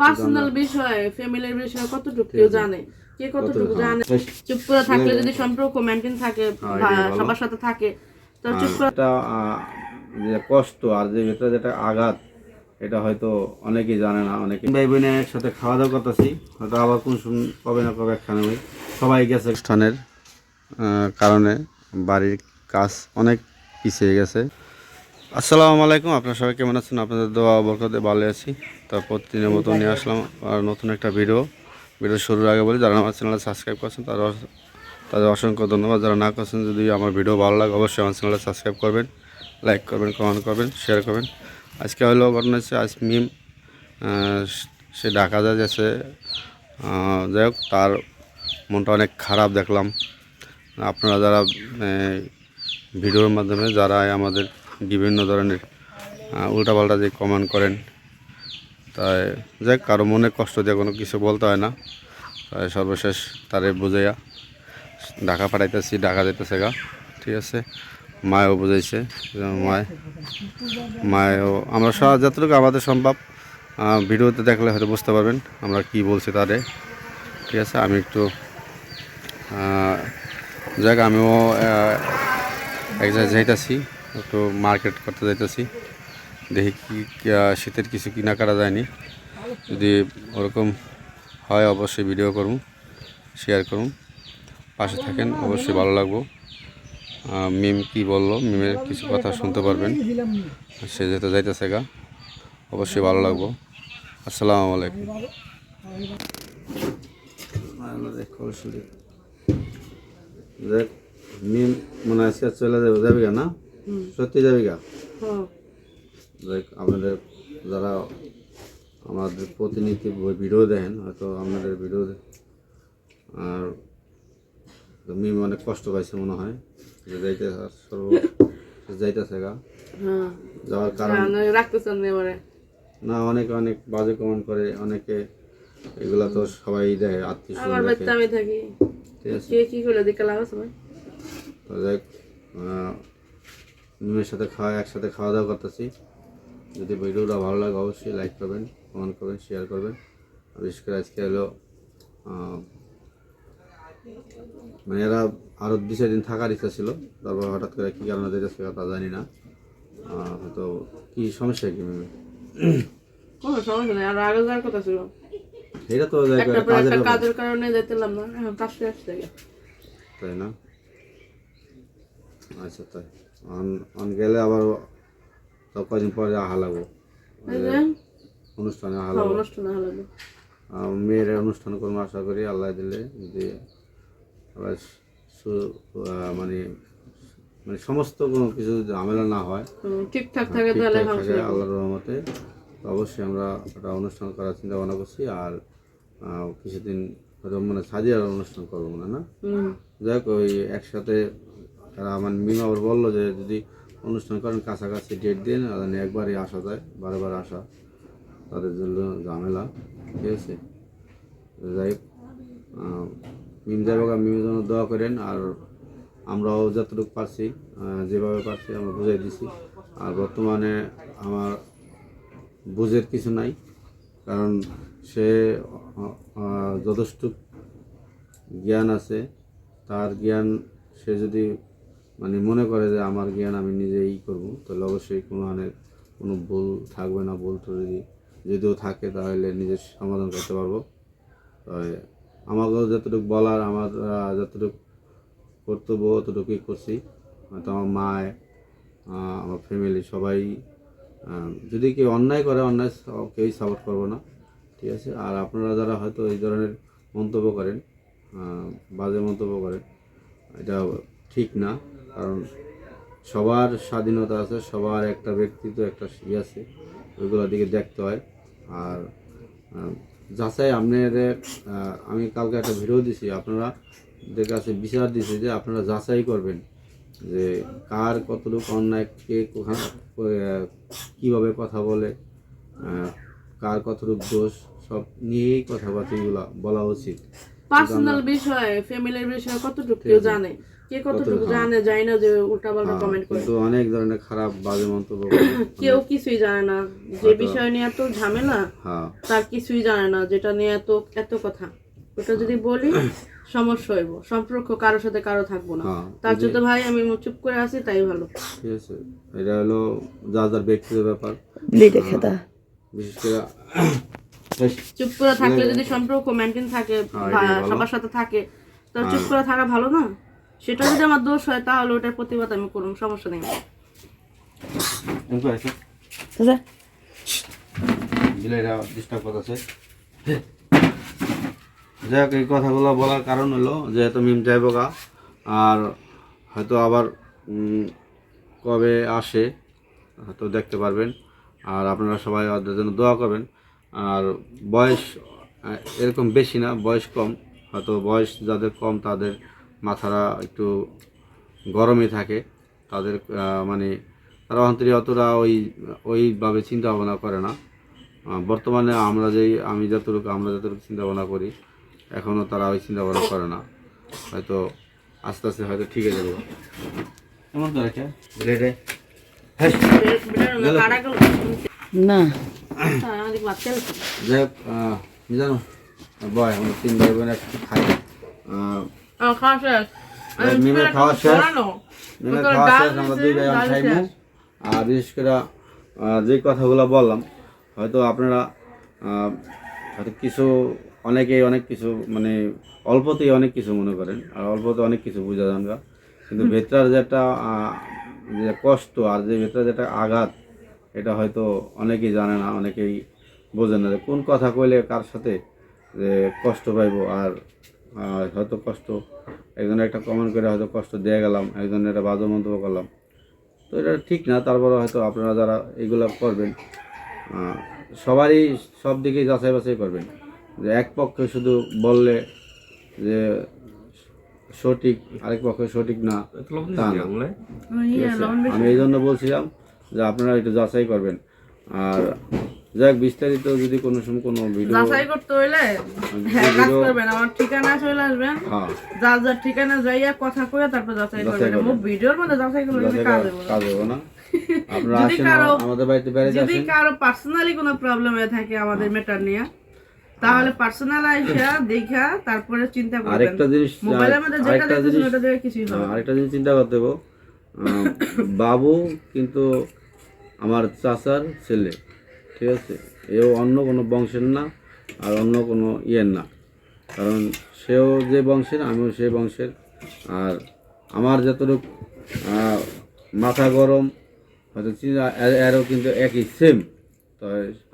Personal বিষয় ফ্যামিলির বিষয় কতটুকু কেউ জানে? কে কতটুকু জানে? চুপ করে থাকলে যদি সম্পর্ক মেনটেন থাকে হ্যাঁ। সবার সাথে থাকে তো চুপ করে এটা যে কষ্ট আর যে ভিতরে যেটা আঘাত এটা হয়তো অনেকেই জানে না অনেকে ভাই বোনের সাথে খাওয়া দাওয়া করতেছি হয়তো আবার কোন সময় কবে না কবে খানে হই। সবাই গেছে। অনুষ্ঠানের আহ, কারণে বাড়ির কাজ অনেক পিছিয়ে গেছে। আসসালামু আলাইকুম আপনারা সবাই কেমন আছেন? আপনাদের দোয়া বরকতে ভালো আছি। তো প্রতিদিনের মতো নিয়ে আসলাম আর নতুন একটা ভিডিও ভিডিও শুরুর আগে বলি যারা আমার চ্যানেলে সাবস্ক্রাইব করছেন তারা তাদের অসংখ্য ধন্যবাদ। যারা না করছেন যদি আমার ভিডিও ভালো লাগে অবশ্যই আমার চ্যানেলে সাবস্ক্রাইব করবেন লাইক করবেন কমেন্ট করবেন শেয়ার করবেন। আজকে হলো ঘটনা হচ্ছে আজ মিম সে ঢাকা যায় আহ, যাই হোক তার মনটা অনেক খারাপ দেখলাম। আপনারা যারা ভিডিওর মাধ্যমে যারা আমাদের বিভিন্ন ধরনের উল্টাপাল্টা যে কমেন্ট করেন, তাই যাই কারও মনে কষ্ট দিয়ে কোনো কিছু বলতে হয় না। তাই সর্বশেষ তারে বুঝাইয়া ঢাকা পাঠাইতেছি, ঢাকা যেতেছে গা। ঠিক আছে? মায়ও বুঝাইছে, মায়, মায়ও, আমরা সব যতটুকু আমাদের সম্ভব ভিডিওতে দেখলে হয়তো বুঝতে পারবেন আমরা কি বলছি তারে। ঠিক আছে? আমি একটু যাক, আমিও এক জায়গায় যাইতেছি। একটু মার্কেট করতে যাইতেছি। দেখি কি শীতের কিছু কিনা করা যায়নি। যদি ওরকম হয় অবশ্যই ভিডিও করুন শেয়ার করুন। পাশে থাকেন, অবশ্যই ভালো লাগবো। মিম কি বলল মিমের কিছু কথা শুনতে পারবেন। সে যেতে যাইতেছে গা, অবশ্যই ভালো লাগবো। আসসালামু আলাইকুম। মিম মনে আজকে চলে যাবে, যাবি না? সত্যি যাবি গা? হ্যাঁ, আপনাদের যারা আমাদের প্রতিনিধি ভিডিও দেখেন হয়তো আপনাদের ভিডিও আর মিম অনেক কষ্ট পাইছে মনে হয় যে যাইতে সর্ব যাইতেছে গা। হ্যাঁ। যাওয়ার কারণ কারণ রাখতেছেন না এবারে? না অনেকে অনেক বাজে কমেন্ট করে অনেকে এগুলা তো সবাই দেয় আত্মীয় আমার বাড়িতে আমি থাকি। কে কি করে দেখে লাভ ভাই? তো দেখ মিমের সাথে খাওয়া একসাথে খাওয়া দাওয়া করতেছি। যদি ভিডিওটা ভালো লাগে অবশ্যই লাইক করবেন কমেন্ট করবেন শেয়ার করবেন। বিশেষ করে আজকে হলো মানে এরা আরও দু চার দিন থাকার ইচ্ছা ছিল। তারপর হঠাৎ করে কী কারণে যেতেছে তা জানি না। হয়তো কী সমস্যা কি মিমে কোনো সমস্যা নেই আর আগে যাওয়ার কথা ছিল। এটা তো কাজের কারণে যেতেলাম না এখন কাজ শেষ তাই না? আচ্ছা তাই। অন গেলে আবার তো কদিন পরে আহা লাগবো। অনুষ্ঠানে আহা হ্যাঁ, লাগবো। হলো মেয়ের অনুষ্ঠান করব আশা করি আল্লাহ দিলে যদি আবার মানে মানে সমস্ত কোনো কিছু ঝামেলা না হয় ঠিকঠাক থাকে তাহলে। আল্লাহর রহমতে অবশ্যই আমরা একটা অনুষ্ঠান করার চিন্তা ভাবনা করছি আর কিছুদিন হয়তো মানে সাজিয়ার অনুষ্ঠান করব না? না যাই হোক ওই একসাথে তারা আমার মিম বলল যে যদি অনুষ্ঠান করেন, কাছাকাছি ডেট দিন একবারই আসা যায়, বারবার আসা। তাদের জন্য ঝামেলা, ঠিক আছে? যাই মিম হোক মিমের জন্য দোয়া করেন, আর আমরাও যতটুকু পারছি যেভাবে পারছি আমরা বুঝাই দিছি। আর বর্তমানে আমার বুঝের কিছু নাই, কারণ সে যথেষ্ট জ্ঞান আছে। তার জ্ঞান সে যদি মানে মনে করে যে আমার জ্ঞান আমি নিজেই করব। তাহলে অবশ্যই কোনো মানে কোনো ভুল থাকবে না, ভুল তো যদি যদিও থাকে তাহলে নিজের সমাধান করতে পারব। আমাকেও যতটুকু বলার, আমার যতটুকু কর্তব্য অতটুকুই করছি। হয়তো আমার মায় আমার ফ্যামিলি সবাই যদি কেউ অন্যায় করে, অন্যায় কেউই সাপোর্ট করব না। ঠিক আছে? আর আপনারা যারা হয়তো এই ধরনের মন্তব্য করেন বাজে মন্তব্য করেন এটা ঠিক না। কারণ সবার স্বাধীনতা আছে সবার একটা ব্যক্তিত্ব একটা ই আছে ওইগুলোর দিকে দেখতে হয়। আর যাচাই আপনাদের আমি কালকে একটা ভিডিও দিছি আপনারা দের কাছে বিচার দিছি যে আপনারা যাচাই করবেন যে কার কতটুকু অন্যায় কে কীভাবে কথা বলে কার কতটুকু দোষ সব নিয়েই কথাবার্তাগুলো বলা উচিত। পার্সোনাল বিষয় ফ্যামিলির বিষয় কতটুকু কেউ জানে। কে কতটুকু জানে? জানি না যে উল্টাপাল্টা কমেন্ট করে। কিন্তু অনেক ধরনের খারাপ বাজে মন্তব্য কেউ কিছুই জানে না। যে বিষয় নিয়ে এত ঝামেলা হ্যাঁ। তার কিছুই জানে না যেটা নিয়ে এত এত কথা। ওটা যদি বলি সমস্যা হইব। সম্পর্ক কারোর সাথে কারও থাকব না। হ্যাঁ তার জন্য ভাই আমি চুপ করে আছি তাই ভালো। ঠিক আছে। এটা হলো যার যার ব্যক্তিগত ব্যাপার। বিশেষ করে চুপ করে থাকলে যদি সম্পর্ক মেনটেন থাকে সবার সাথে থাকে তো চুপ করে থাকা ভালো না? সেটা যদি আমার দোষ হয় তাহলে ওটার প্রতিবাদ আমি করুন সমস্যা নেই। এমন আছে? বিলাইরা ডিস্টার্ব করতেছে। যাই হোক এই কথাগুলো বলার কারণ হলো যেহেতু মিম যাইব গা। আর হয়তো আবার কবে আসে হয়তো দেখতে পারবেন। আর আপনারা সবাই ওদের জন্য দোয়া করবেন। আর বয়স এরকম বেশি না বয়স কম। হয়তো বয়স যাদের কম তাদের মাথারা একটু গরমে থাকে তাদের মানে তারা অন্তরে অতটা ওই ওইভাবে চিন্তা ভাবনা করে না। বর্তমানে আমরা যেই আমি যতটুকু আমরা যতটুকু চিন্তা ভাবনা করি এখনও তারা ওই চিন্তা ভাবনা করে না। হয়তো আস্তে আস্তে হয়তো ঠিক হয়ে যাবে। হ্যাঁ। না। হ্যাঁ। যাই হোক জানো বয় আমরা তিন ভাই বোন একটু খাই খাওয়া শেষ মিমের একটু খাওয়া শেষ। মিমের খাওয়া শেষ আমরা দুই ভাই। আর বিশেষ করে যে কথাগুলো বললাম হয়তো আপনারা হয়তো কিছু অনেকেই অনেক কিছু মানে অল্পতেই অনেক কিছু মনে করেন আর অল্পতে অনেক কিছু বোঝা যান। কিন্তু ভেতরার যেটা আহ, যে কষ্ট আর যে ভেতরে যেটা আঘাত এটা হয়তো অনেকেই জানে না অনেকেই বোঝে না যে কোন কথা কইলে কার সাথে যে কষ্ট পাইবো আর হয়তো কষ্ট একজনের একটা কমেন্ট করে হয়তো কষ্ট দিয়ে গেলাম একজনের একটা বাজে মন্তব্য করলাম। তো এটা ঠিক না তারপরে হয়তো আপনারা যারা এগুলো করবেন সবারই সব দিকেই যাচাই বাছাই করবেন। যে এক পক্ষে শুধু বললে যে সঠিক আরেক পক্ষে সঠিক না তা না। ঠিক আছে? আমি এই জন্য বলছিলাম যে আপনারা একটু যাচাই করবেন। আর যাক বিস্তারিত যদি কোনো সময় কোনো ভিডিও যাচাই করতে হইলে হ্যাঁ কাজ করবেন। আমার ঠিকানা চলে আসবেন। হ্যাঁ। যার যার ঠিকানা যাইয়া কথা কয়ে তারপর যাচাই করবেন। মুখ ভিডিওর মধ্যে যাচাই করলে কাজ হবে কাজ হবে না। আপনারা আসেন আমাদের বাড়িতে বেড়াতে যদি কারও পার্সোনালি কোনো প্রবলেম হয়ে থাকে আমাদের ম্যাটার নিয়ে তাহলে পার্সোনাল আইসা দেখা তারপরে চিন্তা করবেন। আরেকটা জিনিস মোবাইলের মধ্যে যেটা দেখতেছেন ওটা দেখে কিছুই হবে হ্যাঁ, আরেকটা জিনিস চিন্তা করতে হবে বাবু কিন্তু আমার চাচার ছেলে। ঠিক আছে? এও অন্য কোনো বংশের না, আর অন্য কোনো ইয়ের না। কারণ সেও যে বংশের, আমিও সেই বংশের। আর আমার যতটুকু মাথা গরম, হয়তো এরও কিন্তু একই সেম তো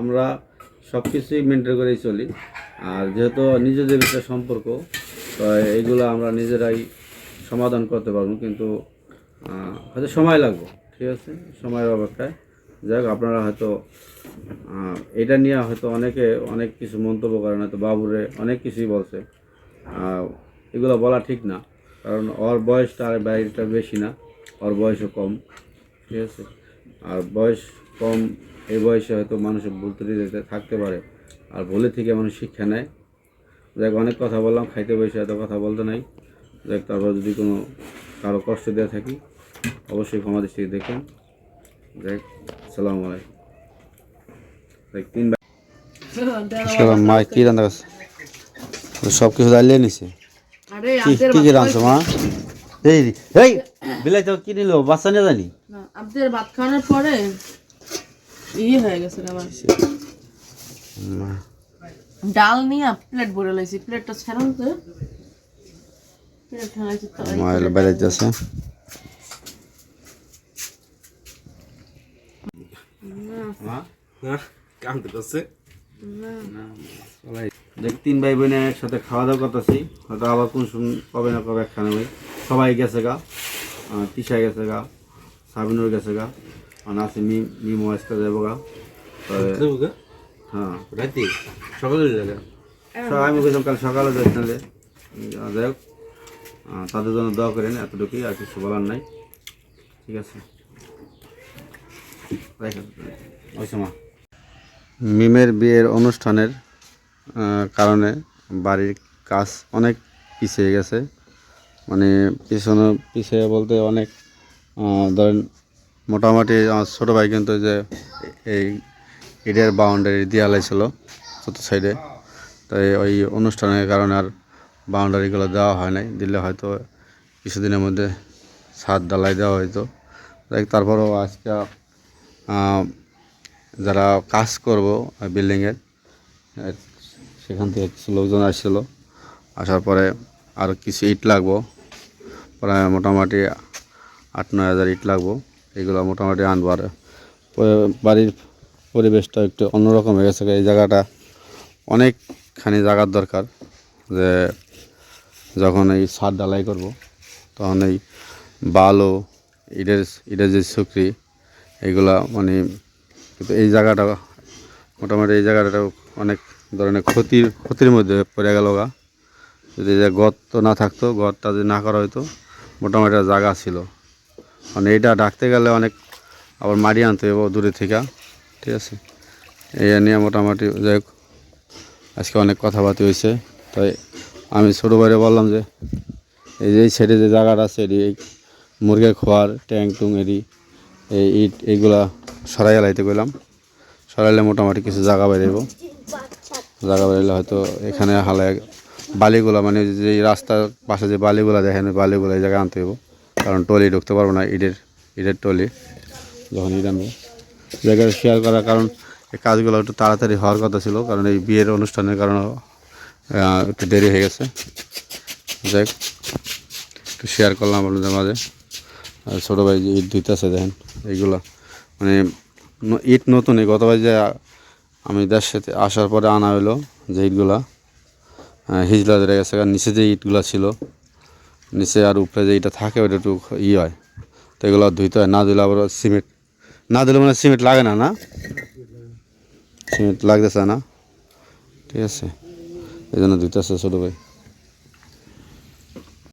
আমরা সব কিছুই মেনটেন করেই চলি। আর যেহেতু নিজেদের একটা সম্পর্ক, তো এইগুলো আমরা নিজেরাই সমাধান করতে পারব। কিন্তু হয়তো সময় লাগবে, ঠিক আছে? সময়ের অপেক্ষায়। যাই আপনারা হয়তো এটা নিয়ে হয়তো অনেকে অনেক কিছু মন্তব্য করেন, হয়তো বাবুরে অনেক কিছুই বলছে। এগুলো বলা ঠিক না, কারণ ওর বয়সটা আর বাইরটা বেশি না, ওর বয়সও কম, ঠিক আছে? আর বয়স কম, এই বয়সে হয়তো মানুষের ভুল যেতে থাকতে পারে, আর ভুলে থেকে মানুষ শিক্ষা নেয়। দেখ অনেক কথা বললাম, খাইতে বসে এত কথা বলতে নাই। দেখ তারপর যদি কোনো কারও কষ্ট দেওয়া থাকি, অবশ্যই ক্ষমা দৃষ্টিতে দেখেন। দেখ সালাম আলাইকুম। তিন মা কি রান্না করছে? সব কিছু দাঁড়িয়ে নিছে। কি কি রাঁধছো মা? এই এই বিলাই তো কি নিল? বাচ্চা নিয়ে জানি না, আব্দের ভাত খাওয়ানোর পরে ইয়ে হয়ে গেছে আমার ডাল নিয়ে প্লেট ভরে লাইছি। প্লেটটা ছাড়ান তো প্লেট ঠানাইছি তো এই মা বেড়ে যাচ্ছে? দেখ তিন ভাই বোনে একসাথে খাওয়া দাওয়া করতেছি। হয়তো আবার কোন সময় কবে না কবে একখানে হই সবাই গেছে গা। তিশা গেছে গা। সাবিনুর গেছে গা। আর আছে মিম মিম ওয়াইসটা যাব গা। হ্যাঁ। সব আমি গেছিলাম কাল সকালে যাচ্ছি যাই হোক। তাদের জন্য দোয়া করেন এতটুকুই আর কিছু বলার নাই। ঠিক আছে। রাখেন। মিমের বিয়ের অনুষ্ঠানের কারণে বাড়ির কাজ অনেক পিছিয়ে গেছে। মানে পিছনে পিছিয়ে বলতে অনেক ধরেন মোটামুটি আমার ছোটো ভাই কিন্তু যে এই ইটের বাউন্ডারি দেওয়ালে ছিল চতুর্থ সাইডে তাই ওই অনুষ্ঠানের কারণে আর বাউন্ডারিগুলো দেওয়া হয় নাই। দিলে হয়তো কিছুদিনের মধ্যে ছাদ ডালাই দেওয়া হয়তো তারপরেও আজকে যারা কাজ করব বিল্ডিংয়ের সেখান থেকে কিছু লোকজন আসছিল। আসার পরে আর কিছু ইট লাগবো। প্রায় মোটামুটি আট, নয় হাজার ইট লাগবো। এগুলো মোটামুটি আনব। আর বাড়ির পরিবেশটা একটু অন্যরকম হয়ে গেছে। এই জায়গাটা অনেকখানি জায়গার দরকার যে যখন এই ছাদ ডালাই করব, তখন এই বালু, ইটের ইটের যে সুকরি এইগুলা মানে কিন্তু এই জায়গাটা মোটামুটি এই জায়গাটা অনেক ধরনের ক্ষতির ক্ষতির মধ্যে পড়ে গেল গা। যদি গর্ত না থাকতো, গর্তটা যদি না করা হতো মোটামুটি একটা জায়গা ছিল। মানে এইটা ডাকতে গেলে অনেক আবার মাটি আনতে হবে দূরে থেকে। ঠিক আছে? এই নিয়ে মোটামুটি যাই আজকে অনেক কথাবার্তা হয়েছে তাই আমি ছোটো বাইরে বললাম যে, এই যে সাইডে যে জায়গাটা আছে এটি মুরগের খোয়ার ট্যাং টুং এটি, এই ইট, এইগুলা সরাই লাইতে গেলাম সরাইলে মোটামুটি কিছু জায়গা বেরোব জায়গা বেরোলে হয়তো এখানে হালে বালিগুলা মানে যে রাস্তার পাশে যে বালিগুলা দেখেন, ওই বালিগুলো এই জায়গায় আনতে হইব। কারণ টলি ঢুকতে পারব না, ইটের ইটের টলি যখন ইট আনব। জায়গায় শেয়ার করার কারণ, এই কাজগুলো একটু তাড়াতাড়ি হওয়ার কথা ছিল। কারণ এই বিয়ের অনুষ্ঠানের কারণে একটু দেরি হয়ে গেছে। যাই একটু শেয়ার করলাম আপনাদের মাঝে। আর ছোটো ভাই যে ইট ধুইতেছে দেখেন, এইগুলো। মানে ইট নতুন, এই গতবার যে আমি দেশ সাথে আসার পরে আনা হলো যে ইটগুলা হিজলা ধরে গেছে, আর নিচে যে ইটগুলা ছিল, নিচে আর উপরে যে ইটা থাকে ওটা একটু ই হয়। তো এগুলো ধুইতে হয়। না দিলে আবার সিমেন্ট, না দিলে মানে সিমেন্ট লাগে না না? সিমেন্ট লাগতেছে না। ঠিক আছে। এই জন্য ধুইতেছে ছোটো ভাই।